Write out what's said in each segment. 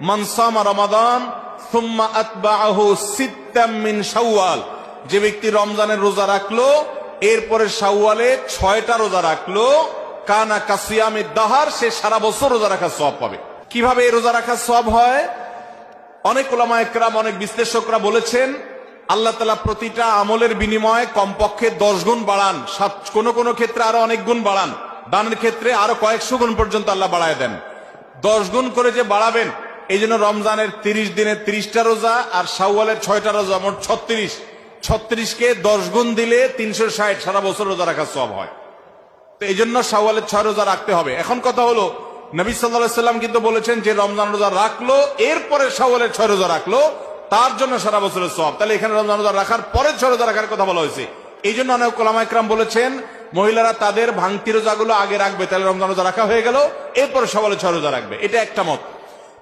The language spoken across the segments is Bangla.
রমাদান, সুম্মা যে ব্যক্তি রমজানের রোজা রাখল, এরপরে শাওয়ালে ছয়টা রোজা রাখল, কানা কাসিয়ামে দাহার, সে সারা বছর রোজা রাখার সব পাবে। কীভাবে এই রোজা রাখার সব হয়? অনেক ওলামা একরাম, অনেক বিশ্লেষকরা বলেছেন, আল্লাহ তালা প্রতিটা আমলের বিনিময়ে কমপক্ষে দশ গুণ বাড়ান। সাত, কোন কোন ক্ষেত্রে আরও অনেক গুণ বাড়ান। দানের ক্ষেত্রে আরও কয়েকশো গুণ পর্যন্ত আল্লাহ বাড়ায় দেন। দশ গুণ করে যে বাড়াবেন এই জন্য রমজানের তিরিশ দিনের তিরিশটা রোজা আর শাওয়ালের ছয়টা রোজা, মোট ছত্রিশ। ছত্রিশকে দশ গুণ দিলে তিনশো ষাট, সারা বছর রোজা রাখার সব হয়। তো এই জন্য শাওয়ালের ছয় রোজা রাখতে হবে। এখন কথা হলো, নবী সাল্লাহ সাল্লাম কিন্তু বলেছেন যে রমজান রোজা রাখল, এরপরে শাওয়ালের ছয় রোজা রাখল, তার জন্য সারা বছরের সব তাহলে এখানে রমজান রোজা রাখার পরে ছয় রোজা রাখার কথা বলা হয়েছে। এই জন্য অনেক কোলামা একরাম বলেছেন, মহিলারা তাদের ভাঙতি রোজাগুলো আগে রাখবে, তাহলে রমজান রোজা রাখা হয়ে গেল, এরপরে শাওয়ালের ছয় রোজা রাখবে। এটা একটা মত।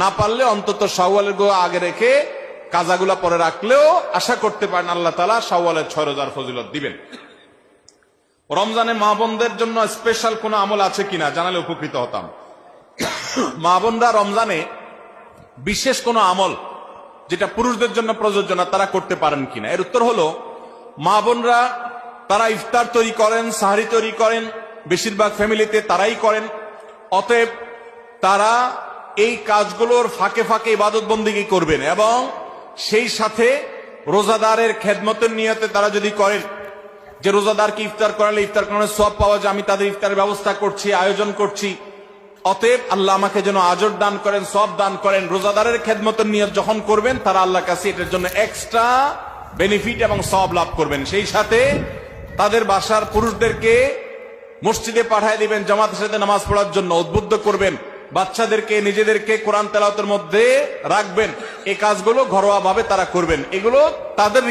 না পারলে অন্তত শাওয়ালের গো আগে রেখে কাজাগুলা পরে রাখলেও আশা করতে পারেন আল্লাহ তালা শাওয়ালের ছয় রোজার ফজিলত দিবেন। রমজানে মা বোনদের জন্য স্পেশাল কোনো আমল আছে কিনা জানালে উপকৃত হতাম। মা বোনরা রমজানে বিশেষ কোনো আমল যেটা পুরুষদের জন্য প্রযোজ্য না, তারা করতে পারেন কিনা? এর উত্তর হলো, মা বোনরা তারা ইফতার তৈরি করেন, সাহারি তৈরি করেন, বেশিরভাগ ফ্যামিলিতে তারাই করেন। অতএব তারা এই কাজগুলোর ফাঁকে ফাঁকে ইবাদত বন্দিগি করবেন? এবং সেই সাথে রোজাদারের খেদমতের নিয়তে তারা যদি করেন, যে রোজাদারকে ইফতার করালে ইফতার করানোর সব পাওয়া যায়, আমি তাদের ইফতারের ব্যবস্থা করছি, আয়োজন করছি। অতএব আল্লাহ আমাকে যেন আজর দান করেন সব দান করেন। রোজাদারের খেদমতের নিয়ত যখন করবেন, তারা আল্লাহ কাছে এটার জন্য এক্সট্রা বেনিফিট এবং সব লাভ করবেন। সেই সাথে তাদের বাসার পুরুষদেরকে মসজিদে পাঠায় দিবেন, জামাতের সাথে নামাজ পড়ার জন্য উদ্বুদ্ধ করবেন। বাচ্চাদেরকে নিজেদেরকে কোরআন তেলাওতের মধ্যে রাখবেন। এই কাজগুলো ঘরোয়া ভাবে তারা করবেন। এগুলো তাদের